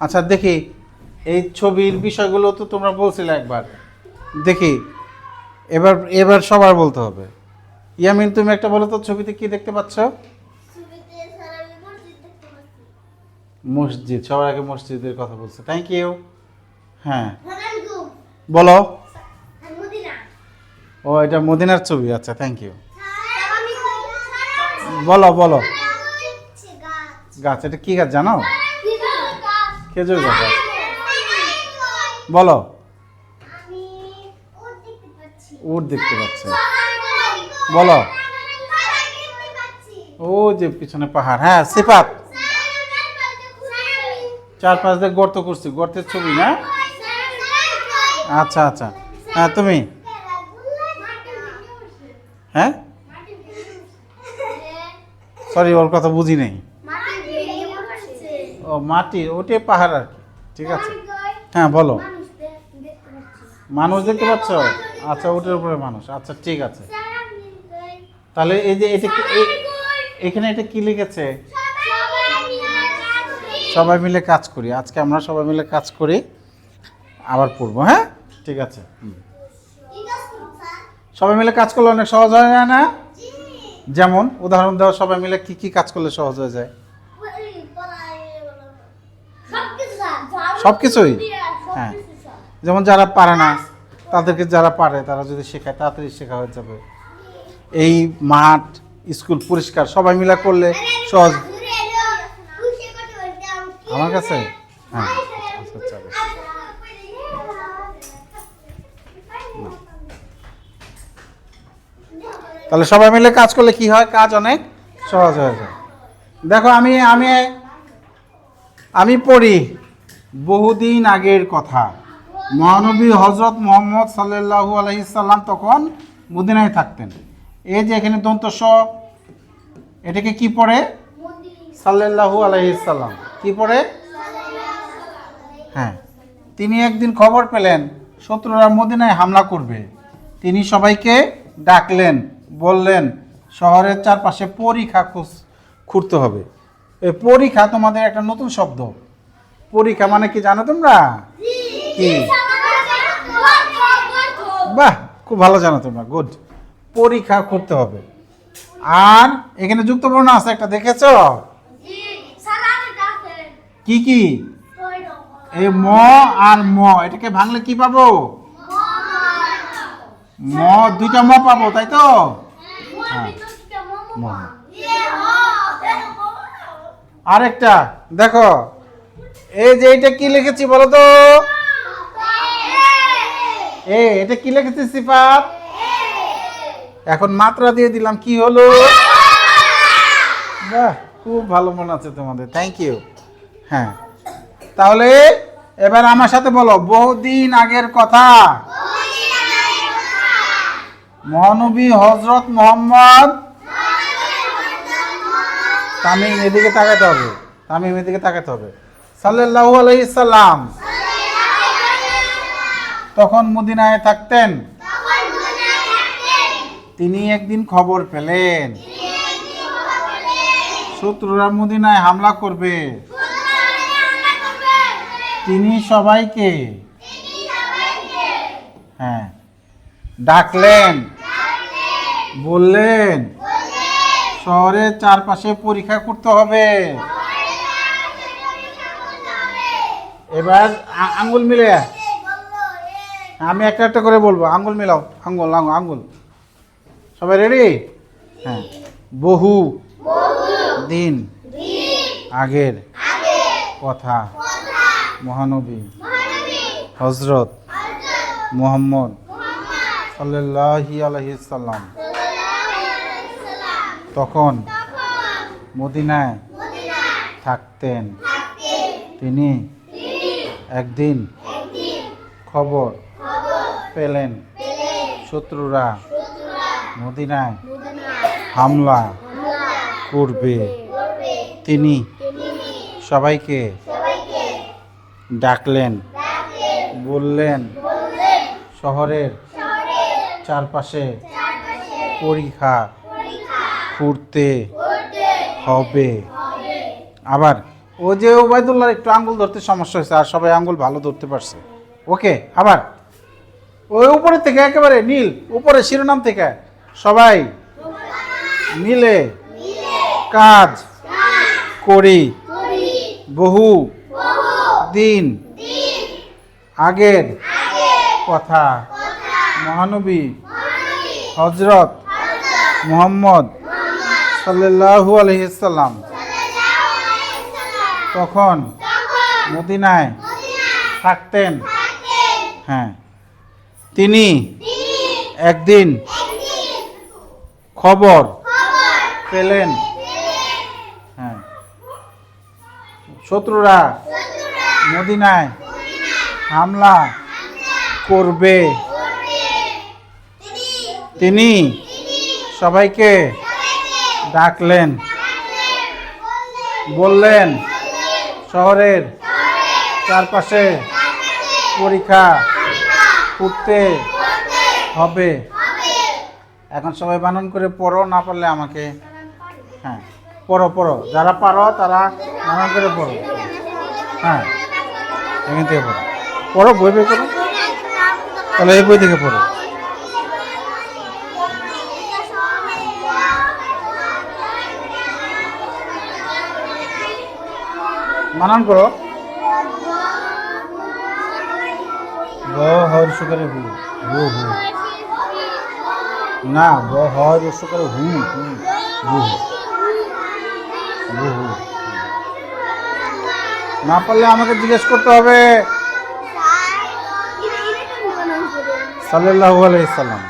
আচ্ছা দেখি। এই ছবির বিষয়গুলো তো তোমরা বলছিলে একবার। দেখি। এবার এবার সবার বলতে হবে। ইয়ামিন তুমি একটা বলো তো ছবিতে কি দেখতে পাচ্ছ? মসজিদ সবার আগে মসজিদের কথা বলছে। থ্যাংক ইউ হ্যাঁ। বলো। ও এটা মদিনার ছবি। আচ্ছা থ্যাংক ইউ বলো বলো। গাছ এটা কি গাছ জানো? খেজুর গাছ। বলো। উট দেখতে পাচ্ছি। বলো। ও যে পিছনে পাহাড়। হ্যাঁ সিফাত। চার পাঁচ দিয়ে গর্ত করছি। গর্তের ছবি না? আচ্ছা আচ্ছা। হ্যাঁ তুমি? হ্যাঁ? সরি ওর কথা বুঝি নেই। ও মাটি ওটে পাহাড় আর কি। ঠিক আছে। হ্যাঁ বলো। মানুষ দেখতে পাচ্ছ। আচ্ছা ওটার উপরে মানুষ। আচ্ছা ঠিক আছে। তাহলে এই যে এটা এখানে এটা কি লিখেছে? সবাই মিলে কাজ করি। আজকে আমরা সবাই মিলে কাজ করি। আবার পড়ব হ্যাঁ? ঠিক আছে। হুম। সবাই মিলে কাজ করলে অনেক সহজ হয়ে যায় না যেমন উদাহরণ দেওয়া সবাই মিলে কি কি কাজ করলে সহজ হয়ে যায়? সবকিছুই? হ্যাঁ। যেমন যারা পারে না, তাদেরকে যারা পারে, তারা যদি শেখায়, তাড়াতাড়ি শেখা হয়ে যাবে এই মাঠ, স্কুল পরিষ্কার, সবাই মিলে করলে সহজ আমার কাছে হ্যাঁ আচ্ছা আচ্ছা। তাহলে সবাই মিলে কাজ করলে কি হয় কাজ অনেক সহজ হয়ে যায় দেখো, আমি আমি আমি পড়ি বহুদিন আগের কথা। মহানবী হজরত মোহাম্মদ সাল্লাল্লাহু আলাইহি সাল্লাম তখন মদিনায় থাকতেন। এই যে এখানে দন্ত স এটাকে কি পড়ে? সাল্লাল্লাহু আলাইহি সাল্লাম। কি পড়ে? হ্যাঁ। তিনি একদিন খবর পেলেন, শত্রুরা মদিনায় হামলা করবে। তিনি সবাইকে ডাকলেন, বললেন, শহরের চারপাশে পরীক্ষা খুঁজ- খুঁড়তে হবে। এই পরীক্ষা তোমাদের একটা নতুন শব্দ। পরীক্ষা মানে কি জানো তোমরা? কি? বাহ খুব ভালো জানো তোমরা গুড। পরীক্ষা করতে হবে। আর এখানে যুক্তবর্ণ আছে একটা দেখেছ? কি কি? এই ম আর ম এটাকে ভাঙলে কি পাবো? ম দুইটা ম পাবো তাই তো? আরেকটা দেখো। এই যে এটা কি লিখেছি বলো তো? এ, এটা কি লিখেছি সিফাত? এখন মাত্রা দিয়ে দিলাম, কি হলো? বাহ, খুব ভালো মনে আছে তোমাদের থ্যাংক ইউ হ্যাঁ তাহলে এবার আমার সাথে বলো, বহুদিন আগের কথা। মহানবী হজরত মোহাম্মদ তামিম এদিকে তাকাতে হবে, তামিম এদিকে তাকাতে হবে। সাল্লাল্লাহু আলাইহি সাল্লাম। তখন মদিনায় থাকতেন। তিনি একদিন খবর পেলেন। শত্রুরা মদিনায় হামলা করবে। তিনি সবাইকে হ্যাঁ ডাকলেন। বললেন, শহরের চারপাশে পরীক্ষা করতে হবে। এবার আঙ্গুল মিলে। আমি একটা একটা করে বলব। আঙ্গুল মিলাও। আঙ্গুল আঙ্গুল সবাই রেডি হ্যাঁ। বহু দিন আগের কথা। মহানবী। হজরত মোহাম্মদ সাল্লাহি আলহিসাল্লাম তখন মদিনায় থাকতেন। তিনি একদিন খবর পেলেন শত্রুরা মদিনায় হামলা করবে। তিনি সবাইকে ডাকলেন, বললেন, শহরের চারপাশে পরীক্ষা করতে হবে। আবার ও যে ওবায়দুল্লাহর একটু আঙ্গুল ধরতে সমস্যা হয়েছে, আর সবাই আঙ্গুল ভালো ধরতে পারছে। ওকে, আবার। ওই উপরে থেকে একেবারে নীল, উপরে শিরোনাম থেকে। সবাই মিলে কাজ করি। বহু দিন। আগের কথা। মহানবী হজরত মুহাম্মদ সাল্লাল্লাহু আলহিসাল্লাম তখন মদিনায় থাকতেন। হ্যাঁ। তিনি একদিন খবর পেলেন। হ্যাঁ। শত্রুরা মদিনায় হামলা করবে। তিনি সবাইকে ডাকলেন। বললেন শহরের চারপাশে পরীক্ষা করতে হবে। এখন সবাই বানান করে পড়ো না পারলে আমাকে হ্যাঁ পড়ো পড়ো। যারা পারো তারা বানান করে পড়ো। হ্যাঁ এখান থেকে পড়ো। পড়ো বই বই করো। তাহলে এই বই থেকে পড়ো। বানান করো। ব হর সুকারে হু। হু। হু না ব হর সুকারে হু। হু হু। হু হু। না পারলে আমাকে জিজ্ঞেস করতে হবে। সাল্লাল্লাহু আলাইহি সাল্লাম।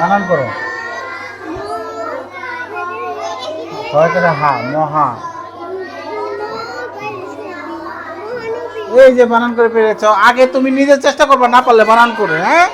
বানান করো। হয় করে হা এই যে বানান করে পেরেছ আগে তুমি নিজের চেষ্টা করবা, না পারলে বানান করে হ্যাঁ?